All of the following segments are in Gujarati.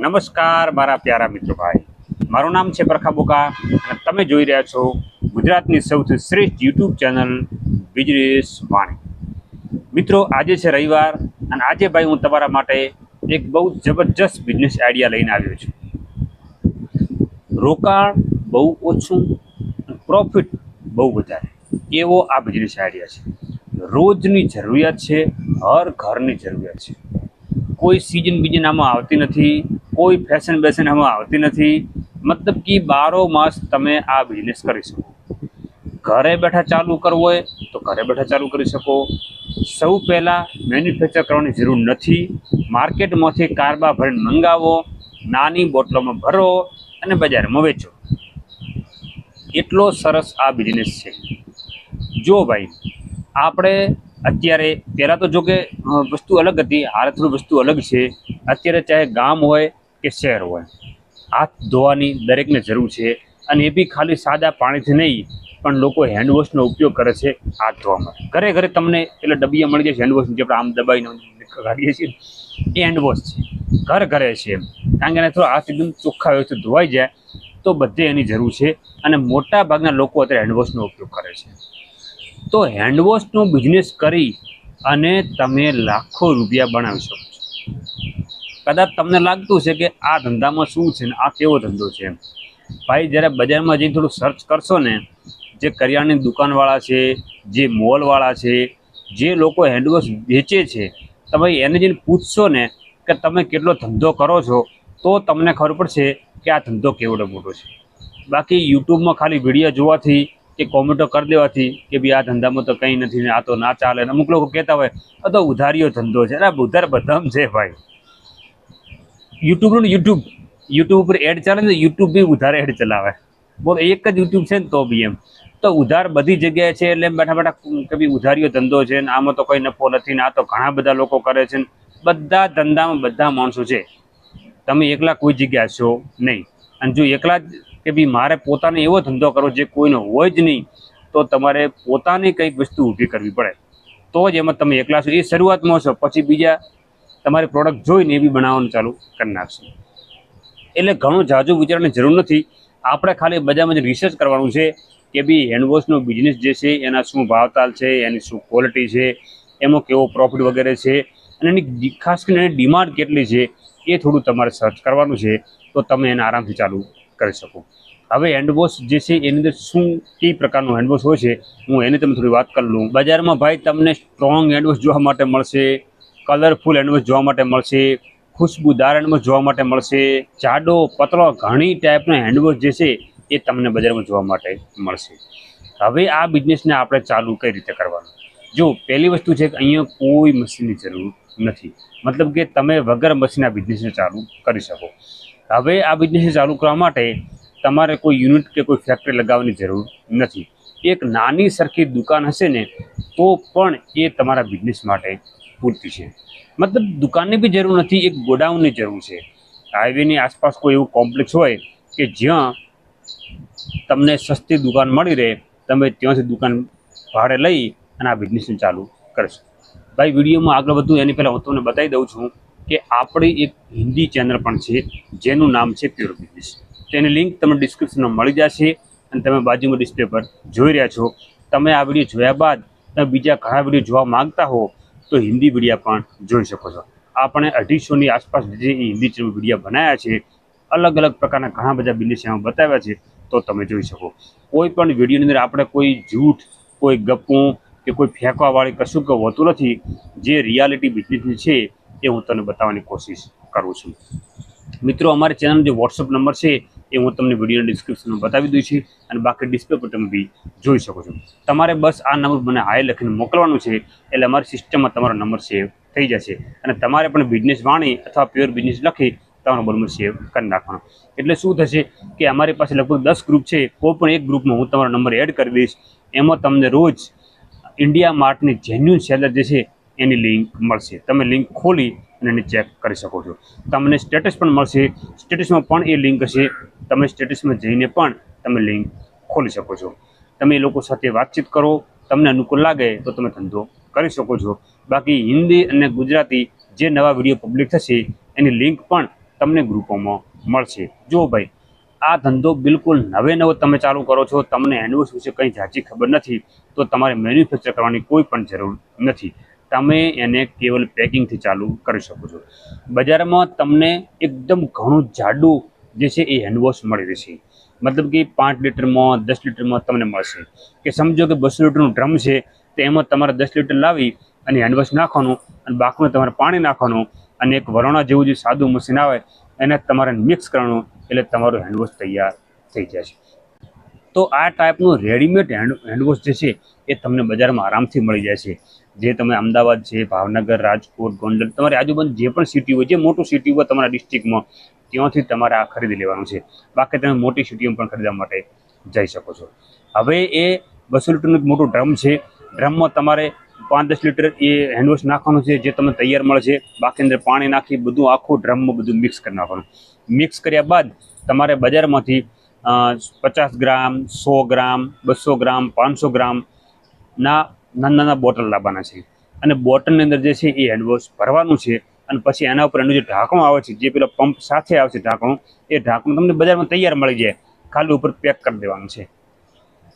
નમસ્કાર, મારા પ્યારા મિત્રો ભાઈ. મારું નામ છે પ્રખા બોકા અને તમે જોઈ રહ્યા છો ગુજરાતની સૌથી શ્રેષ્ઠ યુટ્યુબ ચેનલ બિઝનેસ વાણી. મિત્રો, આજે છે રવિવાર અને આજે ભાઈ હું તમારા માટે એક બહુ જબરજસ્ત બિઝનેસ આઈડિયા લઈને આવ્યો છું. રોકાણ બહુ ઓછું પ્રોફિટ બહુ વધારે. એવો આ બિઝનેસ આઈડિયા છે. રોજની જરૂરિયાત છે, હર ઘરની જરૂરિયાત છે. કોઈ સિઝન બીજન આમાં આવતી નથી કોઈ ફેશન બેશન એમાં આવતી નથી. મતલબ કે બારો માસ તમે આ બિઝનેસ કરી શકો. ઘરે બેઠા ચાલુ કરવો હોય તો ઘરે બેઠા ચાલુ કરી શકો. સૌ પહેલાં મેન્યુફેક્ચર કરવાની જરૂર નથી. માર્કેટમાંથી કારબા ભરીને મંગાવો, નાની બોટલોમાં ભરો અને બજારમાં વેચો. એટલો સરસ આ બિઝનેસ છે. જો ભાઈ, આપણે અત્યારે પહેલાં તો જો કે વસ્તુ અલગ હતી હાલ થોડી વસ્તુ અલગ છે. અત્યારે ચાહે ગામ હોય કે શહેર હોય. હાથ ધોવાની દરેકને જરૂર છે અને એ બી ખાલી સાદા પાણીથી નહીં, પણ લોકો હેન્ડવોશનો ઉપયોગ કરે છે હાથ ધોવા માટે ઘરે ઘરે તમને એટલે ડબ્બીયા મળી જશે હેન્ડવોશ જે આપણે આમ દબાઈને કાઢીએ છીએ, એ હેન્ડવોશ છે. ઘર ઘરે છે એમ. કારણ કે એને થોડો હાથ એકદમ ચોખ્ખા વ્યવસ્થિત ધોવાઈ જાય, તો બધે એની જરૂર છે અને મોટા ભાગના લોકો અત્યારે હેન્ડવોશનો ઉપયોગ કરે છે. તો હેન્ડવોશનો બિઝનેસ કરી અને તમે લાખો રૂપિયા બનાવી શકો છો. કદાચ તમને લાગતું છે કે આ ધંધામાં શું છે ને આ કેવો ધંધો છે ભાઈ, જ્યારે બજારમાં જઈને થોડું સર્ચ કરશો ને, જે કરિયાણાની દુકાનવાળા છે, જે મોલવાળા છે, જે લોકો હેન્ડવોશ વેચે છે તમે એને જઈને પૂછશો ને કે તમે કેટલો ધંધો કરો છો, તો તમને ખબર પડશે કે આ ધંધો કેવડો મોટો છે. બાકી યુટ્યુબમાં ખાલી વીડિયો જોવાથી કે કોમેન્ટો કરી દેવાથી કે ભાઈ આ ધંધામાં તો કંઈ નથી ને આ તો ના ચાલે અમુક લોકો કહેતા હોય, આ તો ઉધારીઓ ધંધો છે. અરે, ઉધાર બધામ છે ભાઈ. યુટ્યુબનું યુટ્યુબ યુટ્યુબ ઉપર એડ ચાલે ને યુટ્યુબ બી ઉધાર એડ ચલાવે. બોલ, એક જ યુટ્યુબ છે ને તો બી એમ. તો ઉધાર બધી જગ્યાએ છે એટલે બેઠા બેઠા કે ભાઈ ઉધારીઓ ધંધો છે ને આમાં તો કોઈ નફો નથી ને આ તો ઘણા બધા લોકો કરે છે ને. બધા ધંધામાં બધા માણસો છે. તમે એકલા કોઈ જગ્યા છો નહીં. અને જો એકલા જ કે ભાઈ મારે પોતાને એવો ધંધો કરવો જે કોઈનો હોય જ નહીં, તો તમારે પોતાની કંઈક વસ્તુ ઊભી કરવી પડે. તો જ એમાં તમે એકલા છો. એ શરૂઆતમાં છો, પછી બીજા તમારી પ્રોડક્ટ જોઈને એ બી બનાવવાનું ચાલુ કરી નાખશો. એટલે ઘણું જાજુ વિચારવાની જરૂર નથી. આપણે ખાલી બજારમાં જે રિસર્ચ કરવાનું છે કે ભાઈ હેન્ડવોશનો બિઝનેસ જે છે, એના શું ભાવતાલ છે, એની શું ક્વોલિટી છે, એમાં કેવો પ્રોફિટ વગેરે છે, અને એની ખાસ કરીને એની ડિમાન્ડ કેટલી છે, એ થોડું તમારે સર્ચ કરવાનું છે, તો તમે એને આરામથી ચાલુ કરી શકો. હવે હેન્ડવોશ જે છે, એની અંદર શું, કઈ પ્રકારનું હેન્ડવોશ હોય છે, હું એની તમને થોડી વાત કરી લઉં. બજારમાં ભાઈ તમને સ્ટ્રોંગ હેન્ડવોશ જોવા માટે મળશે કલરફુલ હેન્ડવોશ જોવા માટે મળશે ખુશ્બુદાર હેન્ડવોશ જોવા માટે મળશે, જાડો પતળો ઘણી ટાઈપનો હેન્ડવોશ જે છે એ તમને બજારમાં જોવા માટે મળશે. હવે આ બિઝનેસને આપણે ચાલુ કઈ રીતે કરવાનું? જો, પહેલી વસ્તુ છે કે અહીંયા કોઈ મશીનની જરૂર નથી. મતલબ કે તમે વગર મશીન બિઝનેસને ચાલુ કરી શકો. હવે આ બિઝનેસને ચાલુ કરવા માટે તમારે કોઈ યુનિટ કે કોઈ ફેક્ટરી લગાવવાની જરૂર નથી. એક નાની સરખી દુકાન હશે ને, તો પણ એ તમારા બિઝનેસ માટે પૂરતી છે. મતલબ દુકાનની બી જરૂર નથી, એક ગોડાઉનની જરૂર છે. હાઈવેની આસપાસ કોઈ એવું કોમ્પ્લેક્સ હોય કે જ્યાં તમને સસ્તી દુકાન મળી રહે, તમે ત્યાંથી દુકાન ભાડે લઈ અને આ બિઝનેસને ચાલુ કરશો. ભાઈ, વિડીયોમાં આગળ વધુ એની પહેલાં હું તમને બતાવી દઉં છું કે આપણી એક હિન્દી ચેનલ પણ છે, જેનું નામ છે પ્યોર બિઝનેસ તેની લિંક તમને ડિસ્ક્રિપ્શનમાં મળી જશે અને તમે બાજુમાં ડિસ્પ્લે પર જોઈ રહ્યા છો. તમે આ વીડિયો જોયા બાદ તમે બીજા ઘણા વીડિયો જોવા માંગતા હો તો હિન્દી વિડીયા પણ જોઈ શકો છો. આપણે અઢીસોની આસપાસ જે હિન્દી વિડીયા બનાવ્યા છે, અલગ અલગ પ્રકારના ઘણા બધા બિઝનેસ એમાં બતાવ્યા છે, તો તમે જોઈ શકો. કોઈ પણ વિડીયોની અંદર આપણે કોઈ જૂઠ, કોઈ ગપ્પું કે કોઈ ફેંકવાવાળી કશું કે હોતું નથી, જે રિયાલિટી બિઝનેસની છે એ હું તને બતાવવાની કોશિશ કરું છું. મિત્રો, અમારી ચેનલનો જે વોટ્સઅપ નંબર છે, એ હું તમને વિડીયોના ડિસ્ક્રિપ્શનમાં બતાવી દઉં છું અને બાકી ડિસ્પ્લે પર તમે બી જોઈ શકો છો. તમારે બસ આ નંબર મને હાય લખીને મોકલવાનું છે, એટલે અમારી સિસ્ટમમાં તમારો નંબર સેવ થઈ જશે અને તમારે પણ બિઝનેસ વાણી અથવા પ્યોર બિઝનેસ લખી તમારો નંબર સેવ કરી નાખવાનો. એટલે શું થશે કે અમારી પાસે લગભગ દસ ગ્રુપ છે, કોઈ પણ એક ગ્રુપમાં હું તમારો નંબર એડ કરી દઈશ. એમાં તમને રોજ ઇન્ડિયા માર્ટની જેન્યુન સેલર જે છે એની લિંક મળશે. તમે લિંક ખોલી અને એને ચેક કરી શકો છો. તમને સ્ટેટસ પણ મળશે. સ્ટેટસમાં પણ એ લિંક હશે. તમે સ્ટેટસમાં જઈને પણ તમે લિંક ખોલી શકો છો. તમે એ લોકો સાથે વાતચીત કરો. તમને અનુકૂળ લાગે તો તમે ધંધો કરી શકો છો. બાકી હિન્દી અને ગુજરાતી જે નવા વીડિયો પબ્લિક થશે, એની લિંક પણ તમને ગ્રુપોમાં મળશે. જો ભાઈ, આ ધંધો બિલકુલ નવે નવો તમે ચાલુ કરો છો, તમને હેન્ડવોશ વિશે કંઈ ઝાંચી ખબર નથી, તો તમારે મેન્યુફેક્ચર કરવાની કોઈ પણ જરૂર નથી. તમે એને કેવલ પેકિંગથી ચાલુ કરી શકો છો. બજારમાં તમને એકદમ ઘણું જાડું જે છે એ હેન્ડવોશ મળી રહેશે. મતલબ કે પાંચ લીટરમાં, દસ લીટરમાં તમને મળશે. કે સમજો કે બસો લીટરનું ડ્રમ છે, તો એમાં તમારે દસ લીટર લાવી અને હેન્ડવોશ નાખવાનું અને બાકીનું તમારે પાણી નાખવાનું અને એક વરોણા જેવું જે સાદું મશીન આવે, એને તમારે મિક્સ કરવાનું એટલે તમારું હેન્ડવોશ તૈયાર થઈ જશે. તો આ ટાઈપનું રેડીમેડ હેન્ડ હેન્ડવોશ જે છે એ તમને બજારમાં આરામથી મળી જાય છે. જે તમે અમદાવાદ છે ભાવનગર, રાજકોટ, ગોંડલ, તમારી આજુબાજુ જે પણ સિટી હોય, જે મોટું સિટી હોય તમારા ડિસ્ટ્રિક્ટમાં ત્યાંથી તમારે આ ખરીદી લેવાનું છે. બાકી તમે મોટી સિટીઓ પણ ખરીદવા માટે જઈ શકો છો. હવે એ બસો લીટરનું મોટું ડ્રમ છે. ડ્રમમાં તમારે પાંચ દસ લીટર એ હેન્ડવોશ નાખવાનું છે, જે તમને તૈયાર મળે છે. બાકી અંદર પાણી નાખી બધું આખું ડ્રમમાં બધું મિક્સ કરી નાખવાનું. મિક્સ કર્યા બાદ તમારે બજારમાંથી પચાસ ગ્રામ, સો ગ્રામ, બસો ગ્રામ, પાંચસો ગ્રામ ના નાના નાના બોટલ લાવવાના છે. અને બોટલની અંદર જે છે એ હેન્ડવોશ ભરવાનું છે અને પછી એના ઉપર એનું જે ઢાંકણું આવે છે, જે પેલો પંપ સાથે આવે છે ઢાંકણું, એ ઢાંકણું તમને બજારમાં તૈયાર મળી જાય. ખાલી ઉપર પેક કરી દેવાનું છે.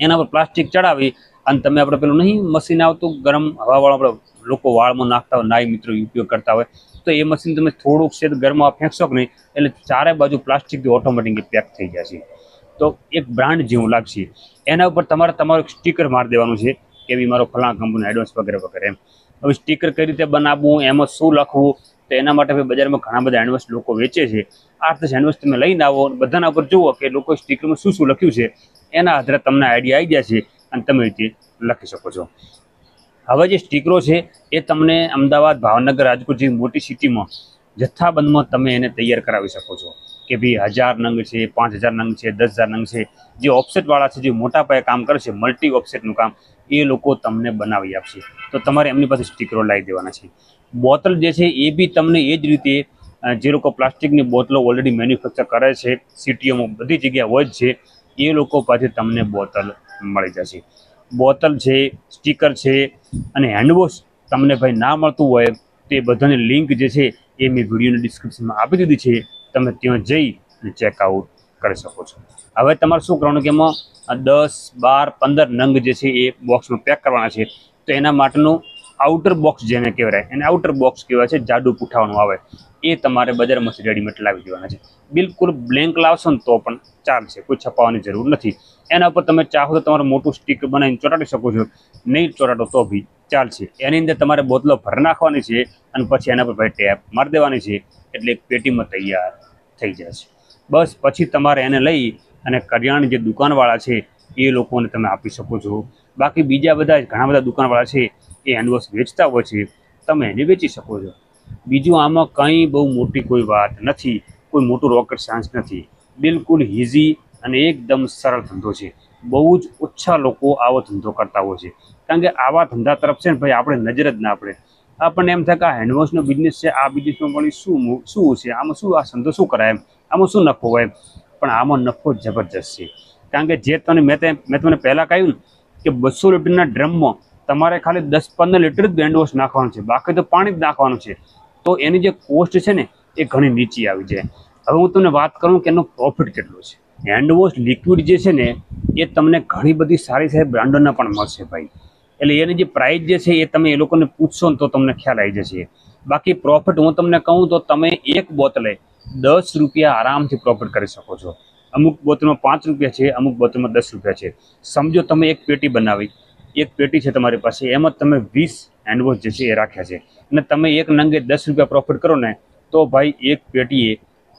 એના પર પ્લાસ્ટિક ચડાવી અને તમે આપણે પેલું નહીં મશીન આવતું, ગરમ હવાવાળું આપણે લોકો વાળમાં નાખતા હોય, નાઈ મિત્રો ઉપયોગ કરતા હોય, તો એ મશીન તમે થોડુંક છે ગરમમાં ફેંકશો કે નહીં, એટલે ચારે બાજુ પ્લાસ્ટિકથી ઓટોમેટિક પેક થઈ જશે તો એક બ્રાન્ડ જેવું લાગશે. એના ઉપર તમારે તમારું સ્ટીકર મારી દેવાનું છે. કે બી મારો ફલાણા કંપની એડવાન્સ વગેરે વગેરે હવે સ્ટીકર કઈ રીતે બનાવવું, એમાં શું લખવું, તો એના માટે બજારમાં ઘણા બધા હેન્ડવોશ લોકો વેચે છે. આઠ દસ હેન્ડવોશ તમે લઈને આવો બધાના ઉપર જુઓ કે લોકો સ્ટીકરમાં શું શું લખ્યું છે. એના આધારે તમને આઈડિયા આવી જાય છે અને તમે રીતે લખી શકો છો. હવે જે સ્ટીકરો છે, એ તમને અમદાવાદ ભાવનગર રાજકોટ જેવી મોટી સિટીમાં, જથ્થાબંધમાં તમે એને તૈયાર કરાવી શકો છો. કે ભાઈ હજાર નંગ છે, પાંચ હજાર નંગ છે, દસ હજાર નંગ છે. જે ઓફસેટવાળા છે, જે મોટા પાયે કામ કરે છે મલ્ટી ઓફસેટનું કામ એ લોકો તમને બનાવી આપશે. તો તમારે એમની પાસે સ્ટીકરો લાવી દેવાના છે. બોટલ જે છે, એ બી તમને એ જ રીતે જે લોકો પ્લાસ્ટિકની બોટલો ઓલરેડી મેન્યુફેક્ચર કરે છે, સિટીઓમાં બધી જગ્યાએ હોય જ છે, એ લોકો પાસે તમને બોટલ મળી જશે. બોટલ છે, સ્ટીકર છે અને હેન્ડવોશ તમને ભાઈ ના મળતું હોય, તે બધાની લિંક જે છે, એ મેં વિડીયોની ડિસ્ક્રિપ્શનમાં આપી દીધી છે. તમે ત્યાં જઈ અને ચેકઆઉટ કરી શકો છો. હવે તમારે શું કરવાનું કે એમાં દસ, બાર, પંદર નંગ જે છે એ બોક્સમાં પેક કરવાના છે. તો એના માટેનું આઉટર બોક્સ જેને કહેવાય, એને આઉટર બોક્સ કહેવાય છે, જાડુ પૂઠાવાનું આવે. એ તમારે બજારમાંથી રેડીમેડ લાવી દેવાના છે. બિલકુલ બ્લેન્ક લાવશો ને તો પણ ચાલશે, કોઈ છપાવવાની જરૂર નથી. એના ઉપર તમે ચાહો તો તમારું મોટું સ્ટીક બનાવીને ચોટાડી શકો છો. નહીં ચોટાડો તો બી ચાલશે. એની અંદર તમારે બોટલો ભરી નાખવાની છે અને પછી એના પર ભાઈ ટેપ મારી દેવાની છે. એટલે પેટીમાં તૈયાર થઈ જશે બસ પછી તમારે એને લઈ અને કરિયાણાની જે દુકાનવાળા છે, એ લોકોને તમે આપી શકો છો. બાકી બીજા બધા ઘણા બધા દુકાનવાળા છે, એ હેન્ડવોશ વેચતા હોય છે, તમે એને વેચી શકો છો. બીજું આમાં કંઈ બહુ મોટી કોઈ વાત નથી, કોઈ મોટું રોકેટ સાયન્સ નથી. બિલકુલ ઇઝી અને એકદમ સરળ ધંધો છે. બહુ જ ઓછા લોકો આવો ધંધો કરતા હોય છે. કારણ કે આવા ધંધા તરફ છે ને ભાઈ, આપણે નજર જ ના આપણે આપણને એમ થાય કે આ હેન્ડવોશનો બિઝનેસ છે, આ બિઝનેસમાં પણ શું શું છે? આમાં શું આ ધંધો શું કરાય એમ? આમાં શું નફો હોય પણ આમાં નફો જબરજસ્ત છે. કારણ કે જે તમને મેં તે, મેં તમને પહેલાં કહ્યું કે બસો લીટરના ડ્રમમાં તમારે ખાલી દસ પંદર લીટર જ હેન્ડવોશ નાખવાનું છે, બાકી તો પાણી જ નાખવાનું છે. તો એની જે કોસ્ટ છે ને, એ ઘણી નીચી આવી જાય. હવે હું તમને વાત કરું કે એનો પ્રોફિટ કેટલો છે. હેન્ડવોશ લિક્વિડ જે છે ને, એ તમને ઘણી બધી સારી સારી બ્રાન્ડોના પણ મળશે ભાઈ. એટલે એની જે પ્રાઇસ જે છે એ તમે એ લોકોને પૂછશો ને તો તમને ખ્યાલ આવી જશે. બાકી પ્રોફિટ હું તમને કહું તો તમે એક બોટલે દસ રૂપિયા આરામથી પ્રોફિટ કરી શકો છો. અમુક બોટલમાં પાંચ રૂપિયા છે, અમુક બોટલમાં દસ રૂપિયા છે. સમજો તમે એક પેટી બનાવી, એક પેટી છે તમારી પાસે, એમાં તમે વીસ હેન્ડવોશ જે છે એ રાખ્યા છે. અને તમે એક નંગે દસ રૂપિયા પ્રોફિટ કરો ને, તો ભાઈ એક પેટીએ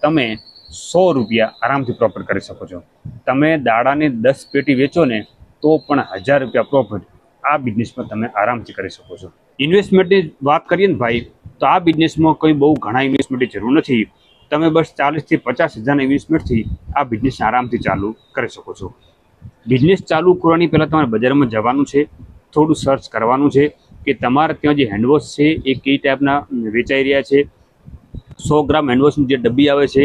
તમે સો રૂપિયા આરામથી પ્રોફિટ કરી શકો છો. તમે દાડાની દસ પેટી વેચો ને, તો પણ હજાર રૂપિયા પ્રોફિટ આ બિઝનેસમાં તમે આરામથી કરી શકો છો. ઇન્વેસ્ટમેન્ટની વાત કરીએ ને ભાઈ, તો આ બિઝનેસમાં કોઈ બહુ ઘણા ઇન્વેસ્ટમેન્ટની જરૂર નથી. તમે બસ ચાલીસથી પચાસ હજારના ઇન્વેસ્ટમેન્ટથી આ બિઝનેસ આરામથી ચાલુ કરી શકો છો. બિઝનેસ ચાલુ કરવાની પહેલાં તમારે બજારમાં જવાનું છે, થોડું સર્ચ કરવાનું છે કે તમારે ત્યાં જે હેન્ડવોશ છે એ કઈ ટાઈપના વેચાઈ રહ્યા છે. સો ગ્રામ હેન્ડવોશની જે ડબ્બી આવે છે,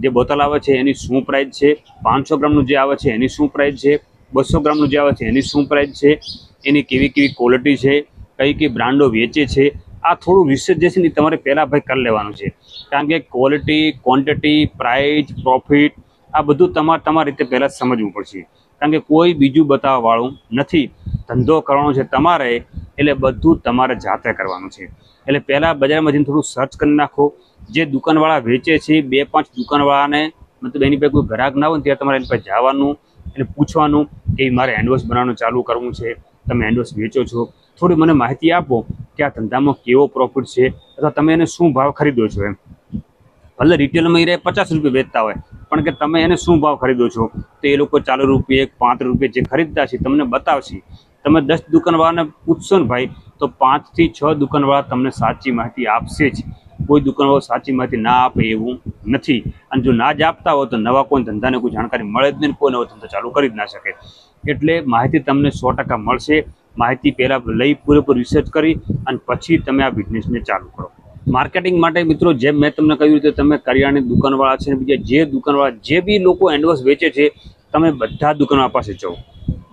જે બોટલ આવે છે, એની શું પ્રાઇસ છે? પાંચસો ગ્રામનું જે આવે છે, એની શું પ્રાઇસ છે? બસો ગ્રામનું જે આવે છે, એની શું પ્રાઇસ છે? એની કેવી કેવી ક્વોલિટી છે, કઈ કઈ બ્રાન્ડો વેચે છે, આ થોડું રિસર્ચ જે છે ને તમારે પહેલાં ભાઈ કરી લેવાનું છે. કારણ કે ક્વોલિટી ક્વોન્ટિટી પ્રાઇસ પ્રોફિટ આ બધું તમારે તમારી રીતે પહેલાં સમજવું પડશે. કારણ કે કોઈ બીજું બતાવવાવાળું નથી. ધંધો કરવાનો છે તમારે, એટલે બધું તમારે જાતે કરવાનું છે. એટલે પહેલાં બજારમાં જઈને થોડું સર્ચ કરી નાખો. જે દુકાનવાળા વેચે છે, બે પાંચ દુકાનવાળાને, મતલબ એની પાસે કોઈ ગ્રાહક ના હોય ત્યારે તમારે એની પાસે જવાનું એને પૂછવાનું કે મારે હેન્ડવોશ બનાવવાનું ચાલુ કરવું છે. તમે એન્ડોર્સ વેચો છો, થોડી મને માહિતી આપો કે આ ધંધામાં કેવો પ્રોફિટ છે, અથવા તમે એને શું ભાવ ખરીદો છો એમ. ભલે રિટેલમાં એ પચાસ રૂપિયા વેચતા હોય, પણ કે તમે એને શું ભાવ ખરીદો છો, તો એ લોકો ચાલીસ રૂપિયા પાંચ રૂપિયા જે ખરીદતા છે તમને બતાવશે. તમે દસ દુકાનવાળાને પૂછશો ને ભાઈ, તો પાંચથી છ દુકાનવાળા તમને સાચી માહિતી આપશે જ. કોઈ દુકાનવાળો સાચી માહિતી ના આપે એવું નથી. અને જો ના જ આપતા હોય તો નવા કોઈ ધંધાને કોઈ જાણકારી મળે જ નહીં કોઈ નવો ધંધો ચાલુ કરી જ ના શકે. એટલે માહિતી તમને સો ટકા મળશે. માહિતી પહેલાં લઈ પૂરેપૂરી રિસર્ચ કરી અને પછી તમે આ બિઝનેસને ચાલુ કરો. માર્કેટિંગ માટે મિત્રો, જેમ મેં તમને કહ્યું કે તમે કરિયાણાની દુકાનવાળા છે બીજા જે દુકાનવાળા, જે બી લોકો હેન્ડવોશ વેચે છે, તમે બધા દુકાનવાળા પાસે જાઓ.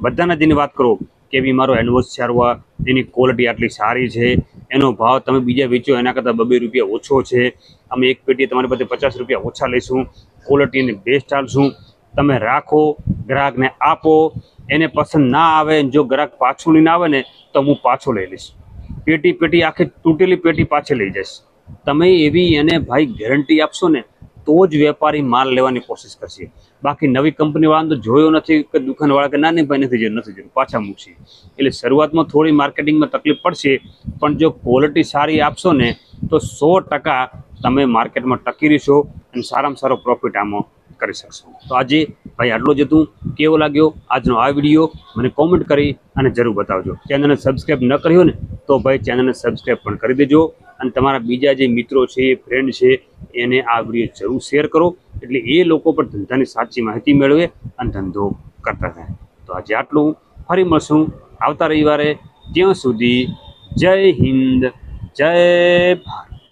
બધાના જેની વાત કરો કે બી મારો હેન્ડવોશ સારવા એની ક્વોલિટી આટલી સારી છે, એનો ભાવ તમે બીજા વેચો, એના કરતાં બબે રૂપિયા ઓછો છે. અમે એક પેટી તમારી પાસે પચાસ રૂપિયા ઓછા લઈશું. ક્વોલિટીની બેસ્ટ ચાલશું તમે રાખો, ગ્રાહકને આપો એને પસંદ ના આવે જો ગ્રાહક પાછું લઈને આવે ને, તો હું પાછો લઈ લઈશ. પેટી પેટી આખી તૂટેલી પેટી પાછી લઈ જઈશ. તમે એવી એને ભાઈ ગેરંટી આપશો ને, તો જ વેપારી માલ લેવાની કોશિશ કરશે. બાકી નવી કંપનીવાળાને તો જોયો નથી કે દુકાનવાળા કે ના નહીં ભાઈ નથી જરૂર નથી જરૂર પાછા મૂકશે. એટલે શરૂઆતમાં થોડી માર્કેટિંગમાં તકલીફ પડશે, પણ જો ક્વોલિટી સારી આપશો ને, તો સો ટકા તમે માર્કેટમાં ટકી રહેશો અને સારામાં સારો પ્રોફિટ આમાં કરી શકશો. તો આજે ભાઈ આટલો જ હતું. કેવો લાગ્યો? આજનો આ વીડિયો મને કોમેન્ટ કરી અને જરૂર બતાવજો. ચેનલને સબસ્ક્રાઈબ ન કર્યો ને, તો ભાઈ ચેનલને સબસ્ક્રાઈબ પણ કરી દેજો અને તમારા બીજા જે મિત્રો છે ફ્રેન્ડ છે, એને આ વીડિયો જરૂર શેર કરો. એટલે એ લોકો પણ ધંધાની સાચી માહિતી મેળવે અને ધંધો કરતા થાય. તો આજે આટલું. ફરી મળશું આવતા રવિવારે. ત્યાં સુધી જય હિન્દ, જય ભારત.